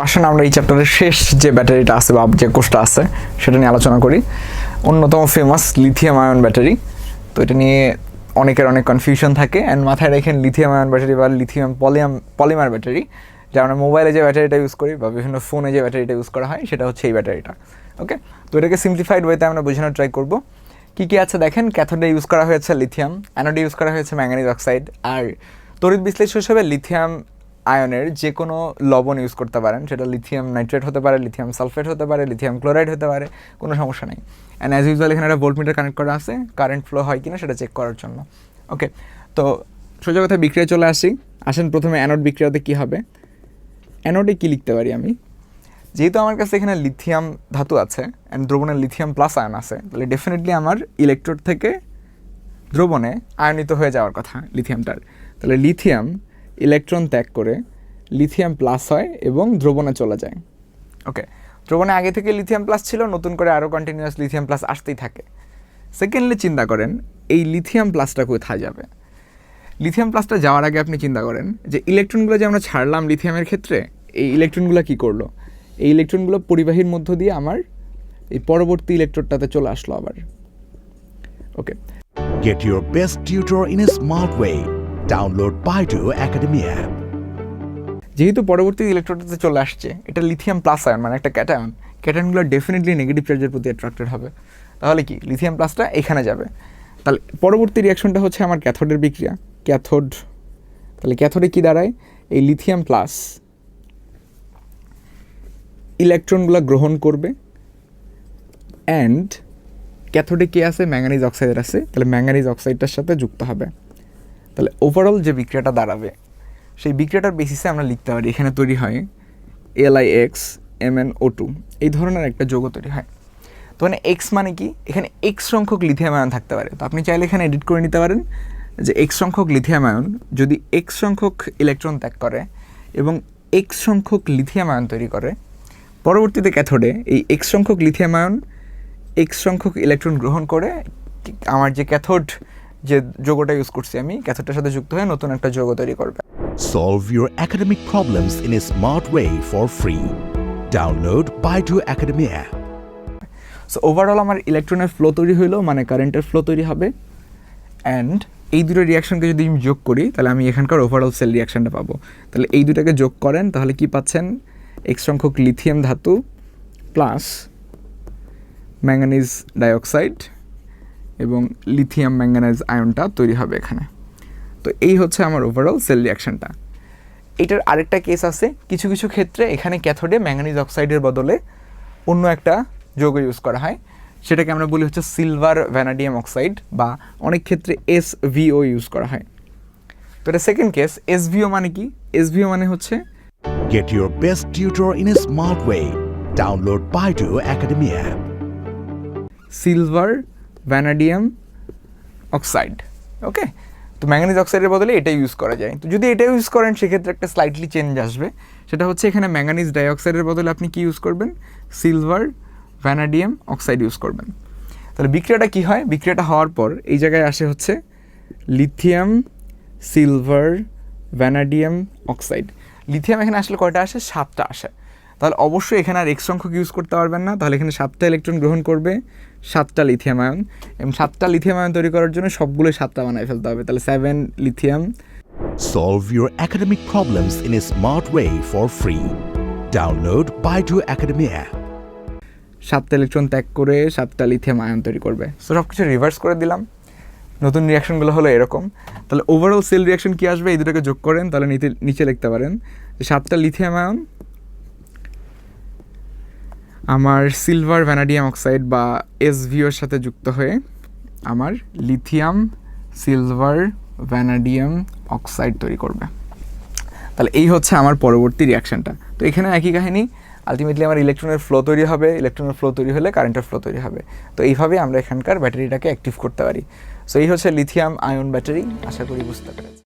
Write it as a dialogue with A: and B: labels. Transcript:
A: আসেন, আমরা এই চ্যাপ্টারের শেষ যে ব্যাটারিটা আছে বা যে কোষটা আছে, সেটা নিয়ে আলোচনা করি। অন্যতম ফেমাস লিথিয়াম আয়ন ব্যাটারি তো এটা নিয়ে অনেকের অনেক কনফিউশন থাকে। অ্যান্ড মাথায় রেখেন লিথিয়াম আয়ন ব্যাটারি বা লিথিয়াম পলিয়াম পলিমার ব্যাটারি যা আমরা মোবাইলে যে ব্যাটারিটা ইউজ করি বা বিভিন্ন ফোনে যে ব্যাটারিটা ইউজ করা হয়, সেটা হচ্ছে এই ব্যাটারিটা ওকে তো এটাকে সিম্পলিফাইড ওয়েতে আমরা বোঝানোর ট্রাই করব। কী কী আছে দেখেন? ক্যাথোডে ইউজ করা হয়েছে লিথিয়াম অ্যানোডে ইউজ করা হয়েছে ম্যাঙ্গানিজ অক্সাইড আর তড়িৎ বিশ্লেষণ হিসেবে লিথিয়াম আয়নের যে কোনো লবণ ইউজ করতে পারেন। সেটা লিথিয়াম নাইট্রেট হতে পারে লিথিয়াম সালফেট হতে পারে লিথিয়াম ক্লোরাইড হতে পারে, কোনো সমস্যা নেই। অ্যান্ড অ্যাজ ইউজুয়াল এখানে একটা ভোল্টমিটার কানেক্ট করা আছে কারেন্ট ফ্লো হয় কিনা সেটা চেক করার জন্য। ওকে তো সোজা কথা বিক্রিয়া চলে আসি। আসেন প্রথমে অ্যানোড বিক্রিয়াতে কী হবে? অ্যানোডে কী লিখতে পারি আমি? যেহেতু আমার কাছে এখানে লিথিয়াম ধাতু আছে অ্যান্ড দ্রবণের লিথিয়াম প্লাস আয়ন আছে, তাহলে ডেফিনেটলি আমার ইলেকট্রোড থেকে দ্রবণে আয়নিত হয়ে যাওয়ার কথা লিথিয়ামটার তাহলে লিথিয়াম ইলেকট্রন ত্যাগ করে লিথিয়াম প্লাস হয় এবং দ্রবণে চলে যায়। ওকে দ্রবণে আগে থেকে লিথিয়াম প্লাস ছিল, নতুন করে আরও কন্টিনিউয়াস লিথিয়াম প্লাস আসতেই থাকে। সেকেন্ডলি চিন্তা করেন, এই লিথিয়াম প্লাসটা কোথায় যাবে? লিথিয়াম প্লাসটা যাওয়ার আগে আপনি চিন্তা করেন যে ইলেকট্রনগুলো যে আমরা ছাড়লাম লিথিয়ামের ক্ষেত্রে, এই ইলেকট্রনগুলো কী করল? এই ইলেকট্রনগুলো পরিবাহীর মধ্য দিয়ে আমার এই পরবর্তী ইলেকট্রোডটাতে চলে আসলো আবার। Okay
B: Get your best tutor in a smart way. Download Baidu Academy app.
A: যেহেতু পরবর্তী ইলেকট্রোডটাতে চলে আসছে, এটা লিথিয়াম প্লাস আয়ন মানে একটা ক্যাটায়ন ক্যাটায়নগুলো ডেফিনেটলি নেগেটিভ চার্জের প্রতি অ্যাট্রাক্টেড হবে। তাহলে কি? লিথিয়াম প্লাসটা এখানে যাবে। তাহলে পরবর্তী রিয়াকশনটা হচ্ছে আমার ক্যাথোডের বিক্রিয়া। ক্যাথোড তাহলে ক্যাথোডে কী দাঁড়ায়? এই লিথিয়াম প্লাস ইলেকট্রনগুলো গ্রহণ করবে। অ্যান্ড ক্যাথোডে কী আছে? ম্যাঙ্গানিজ অক্সাইড আছে। তাহলে ম্যাঙ্গানিজ অক্সাইডটার সাথে যুক্ত হবে। তাহলে ওভারঅল যে বিক্রিয়াটা দাঁড়াবে, সেই বিক্রিয়াটার বেসিসে আমরা লিখতে পারি, এখানে তৈরি হয় LI X M N O two এই ধরনের একটা যৌগ তৈরি হয়। তো মানে এক্স মানে কি? এখানে এক্স সংখ্যক লিথিয়াম আয়ন থাকতে পারে। তো আপনি চাইলে এখানে এডিট করে নিতে পারেন যে এক্স সংখ্যক লিথিয়াম আয়ন যদি এক্স সংখ্যক ইলেকট্রন ত্যাগ করে এবং এক্স সংখ্যক লিথিয়াম আয়ন তৈরি করে, পরবর্তীতে ক্যাথোডে এই এক্স সংখ্যক লিথিয়াম আয়ন এক্স সংখ্যক ইলেকট্রন গ্রহণ করে, আমার যে ক্যাথোড যে যৌগটা ইউজ করছি আমি ক্যাথোডটার সাথে যুক্ত হয়ে নতুন একটা যৌগ তৈরি করবে
B: Solve your academic problems in a smart way for free. Download Baidu Academy app.
A: So overall আমার ইলেকট্রনের ফ্লো তৈরি হইল মানে কারেন্টের ফ্লো তৈরি হবে অ্যান্ড এই দুটো রিয়াকশনকে যদি আমি যোগ করি তাহলে আমি এখানকার ওভারঅল সেল রিয়াকশনটা পাবো তাহলে এই দুটাকে যোগ করেন তাহলে কি পাচ্ছেন এক সংখ্যক লিথিয়াম ধাতু plus manganese dioxide lithium manganese আয়নটা তৈরি হবে এখানে। তো এই হচ্ছে আমার ওভারঅল সেল রিয়াকশনটা এটার আরেকটা কেস আছে। কিছু কিছু ক্ষেত্রে এখানে ক্যাথোডে ম্যাঙ্গানিজ অক্সাইডের বদলে অন্য একটা যৌগ ইউজ করা হয়। সেটাকে আমরা বলি হচ্ছে সিলভার ভ্যানাডিয়াম অক্সাইড বা অনেক ক্ষেত্রে এস ভিও ইউজ করা হয়। তো এটা সেকেন্ড কেস এস ভিও মানে কি? এস ভিও মানে হচ্ছে
B: Get your best tutor in a smart way. Download Baidu Academy app.
A: Silver vanadium oxide okay তো ম্যাঙ্গানিজ অক্সাইডের বদলে এটা ইউজ করা যায়। তো যদি এটা ইউজ করেন, সেক্ষেত্রে একটা স্লাইটলি চেঞ্জ আসবে। সেটা হচ্ছে এখানে ম্যাঙ্গানিজ ডাইঅক্সাইডের বদলে আপনি কি ইউজ করবেন? সিলভার ভ্যানাডিয়াম অক্সাইড ইউজ করবেন। তাহলে বিক্রিয়াটা কি হয়? বিক্রিয়াটা হওয়ার পর এই জায়গায় আসে হচ্ছে lithium silver vanadium oxide lithium এখানে আসলে কয়টা আসে? সাতটা আসে। তাহলে অবশ্যই এখানে আর এক্স সংখ্যক ইউজ করতে পারবেন না। তাহলে এখানে সাতটা ইলেকট্রন গ্রহণ করবে সাতটা লিথিয়াম আয়ন এবং সাতটা লিথিয়াম আয়ন তৈরি করার জন্য সবগুলো সাতটা বানায় ফেলতে হবে। তাহলে seven lithium
B: Solve your academic problems in a smart way for free. Download Baidu Academy app.
A: সাতটা ইলেকট্রন ত্যাগ করে সাতটা লিথিয়াম আয়ন তৈরি করবে। সো সব কিছু রিভার্স করে দিলাম। নতুন রিয়াকশনগুলো হলো এরকম। তাহলে ওভারঅল সেল রিয়াকশন কী আসবে? এই দুটোকে যোগ করেন তাহলে নিচে নিচে লিখতে পারেন যে সাতটা লিথিয়াম আয়ন আমার সিলভার ভ্যানাডিয়াম অক্সাইড বা এসভিওর সাথে যুক্ত হয়ে আমার লিথিয়াম সিলভার ভ্যানাডিয়াম অক্সাইড তৈরি করবে। তাহলে এই হচ্ছে আমার পরবর্তী রিয়াকশনটা তো এখানে একই কাহিনী। আলটিমেটলি আমার ইলেকট্রনের ফ্লো তৈরি হবে। ইলেকট্রনের ফ্লো তৈরি হলে কারেন্টের ফ্লো তৈরি হবে। তো এইভাবে আমরা এখানকার ব্যাটারিটাকে অ্যাক্টিভ করতে পারি। সো এই হচ্ছে লিথিয়াম আয়ন ব্যাটারি আশা করি বুঝতে পেরেছি